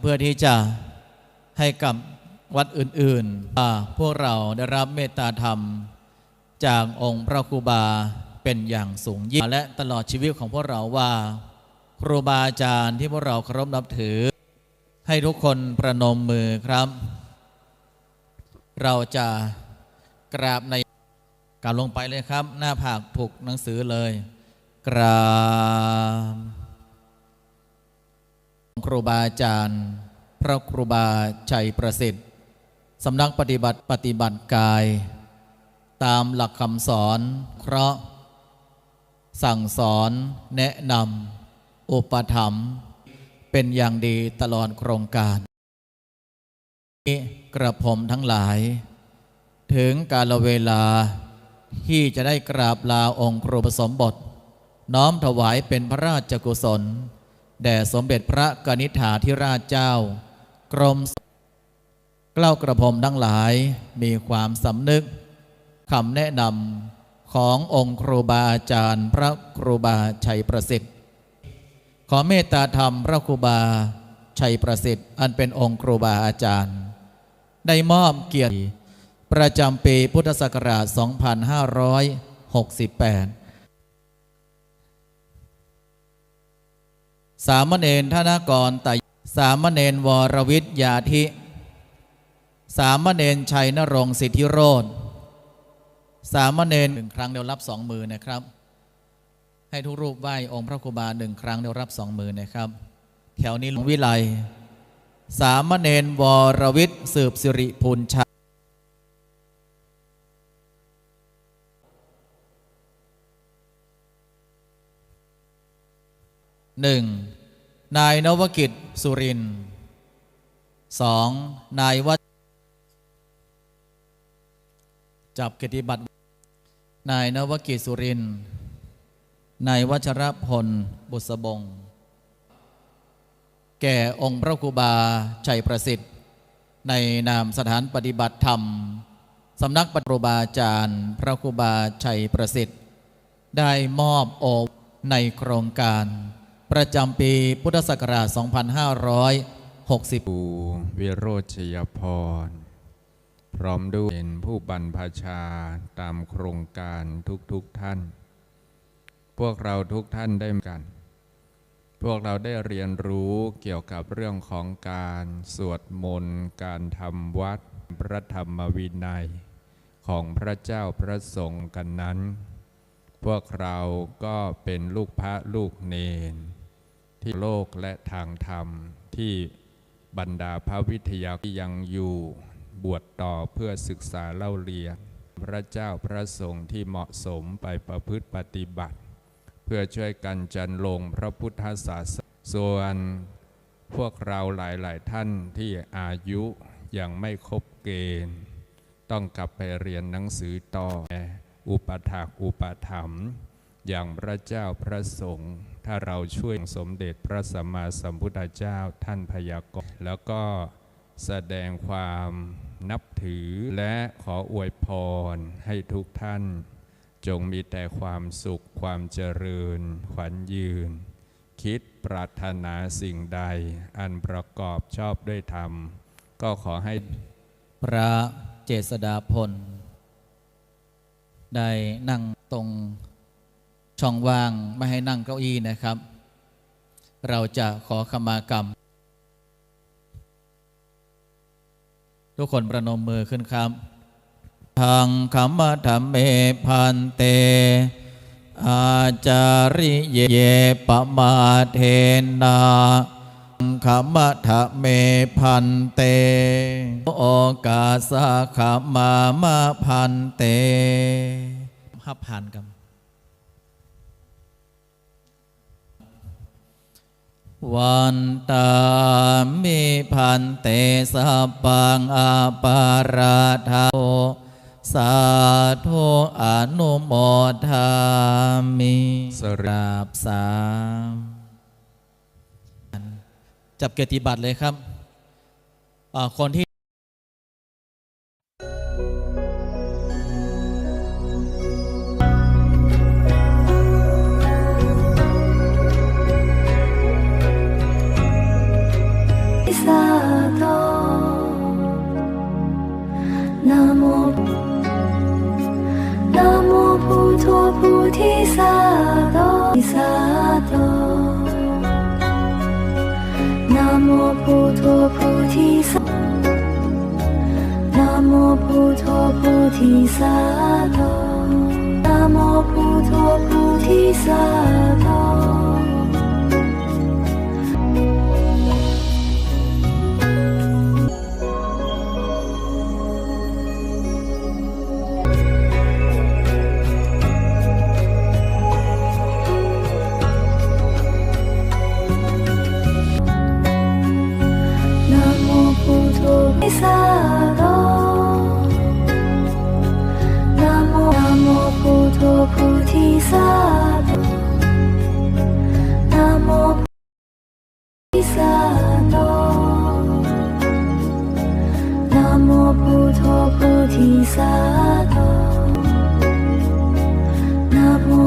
เพื่อที่จะให้กับวัดอื่นๆ พวกเราได้รับเมตตาธรรม จากองค์พระครูบาเป็นอย่างสูงยิ่งและตลอดชีวิตของพวกเราว่า ครูบาอาจารย์ที่พวกเราเคารพนับถือ ให้ทุกคนประนมมือครับ เราจะกราบในกราบลงไปเลยครับ หน้าผากถูกหนังสือเลย กราบ ครูบาอาจารย์ พระครูบาชัยประสิทธิ์สำนักปฏิบัติปฏิบัติกาย ตามหลักคำสอนเคราะห์สั่งสอนแนะนำอุปถัมภ์เป็นอย่างดีตลอดโครงการกระผมทั้งหลาย ถึงกาลเวลาที่จะได้กราบลาองค์ครูปสมบท น้อมถวายเป็นพระราชกุศล แด่สมเด็จพระกนิษฐาธิราชเจ้า กรมเกล้ากระผมทั้งหลายมีความสำนึกคำแนะนำขององค์ครูบาอาจารย์ พระครูบาชัยประสิทธิ์ ขอเมตตาธรรมพระครูบาชัยประสิทธิ์ อันเป็นองค์ครูบาอาจารย์ ได้มอบเกียรติประจำปีพุทธศักราช 2568 สามเณรธนกรแตายสามเณรวรวิทยาธิ สามเณรชัยนรงสิทธิโรธสามเณรหนึ่งครั้งเดียวรับสองมือนะครับ ให้ทุกรูปไหว้องค์พระครูบาหนึ่งครั้งเดียวรับสองมือนะครับ แถวนี้หลวงวิไลสามเณรวรวิทย์สืบสิริพูนชัยหนึ่ง นายนวกิจสุรินทร์สองนายวัชจับกียรติบัตรนายนวกิจสุรินทร์นายวัชรพลบุษบง แก่องค์พระครูบาชัยประสิทธิ์ ในนามสถานปฏิบัติธรรม สำนักปฏิบาอาจารย์พระครูบาชัยประสิทธิ์ ได้มอบโอบในโครงการ ประจำปีพุทธศักราช 2560ูวิโรชยพร พร้อมด้วยเป็นผู้บรรพชาตามโครงการทุกๆทท่าน พวกเราทุกท่านได้กัน พวกเราได้เรียนรู้เกี่ยวกับเรื่องของการสวดมนต์ การทำวัดพระธรรมวินัย ของพระเจ้าพระสงฆ์กันนั้นพวกเราก็เป็นลูกพระลูกเนน ที่โลกและทางธรรมที่บรรดาพระวิทยาที่ยังอยู่บวชต่อเพื่อศึกษาเล่าเรียน พระเจ้าพระสงฆ์ที่เหมาะสมไปประพฤติปฏิบัติ เพื่อช่วยกันจันลงพระพุทธศาสนาส่วนพวกเราหลาย ๆ ท่านที่อายุยังไม่ครบเกณฑ์ ต้องกลับไปเรียนหนังสือต่อ อุปถากอุปถัมภ์อย่างพระเจ้าพระสงฆ์ ถ้าเราช่วยสมเด็จพระสัมมาสัมพุทธเจ้าท่านพยากรณ์แล้วก็แสดงความนับถือและขออวยพรให้ทุกท่าน จงมีแต่ความสุขความเจริญ ขวัญยืน คิดปรารถนาสิ่งใด อันประกอบชอบด้วยธรรม ก็ขอให้พระเจษดาพล ได้นั่งตรง ช่องว่างไม่ให้นั่งเก้าอี้นะครับ เราจะขอขมากรรม ทุกคนประนมมือขึ้นครับ ทางขมธรรมเมพันเต อาจาริเยปมาเทนาขมทะเมพันเต โอกาสาขมามาพันเตห้าพันกัน วันตามิพันเตสัพพังอาปาราธาโอสาธุอนุโมทามิสริกราบสามจับเกียรติบัตรเลยครับอ่าคนที่ โมพุทโธพุทธิสัตว์นะโมพุทโธพุทธิสัตว์นะโมพุทโธพุทธิสัตว์ ทโธพิสาโรนะโม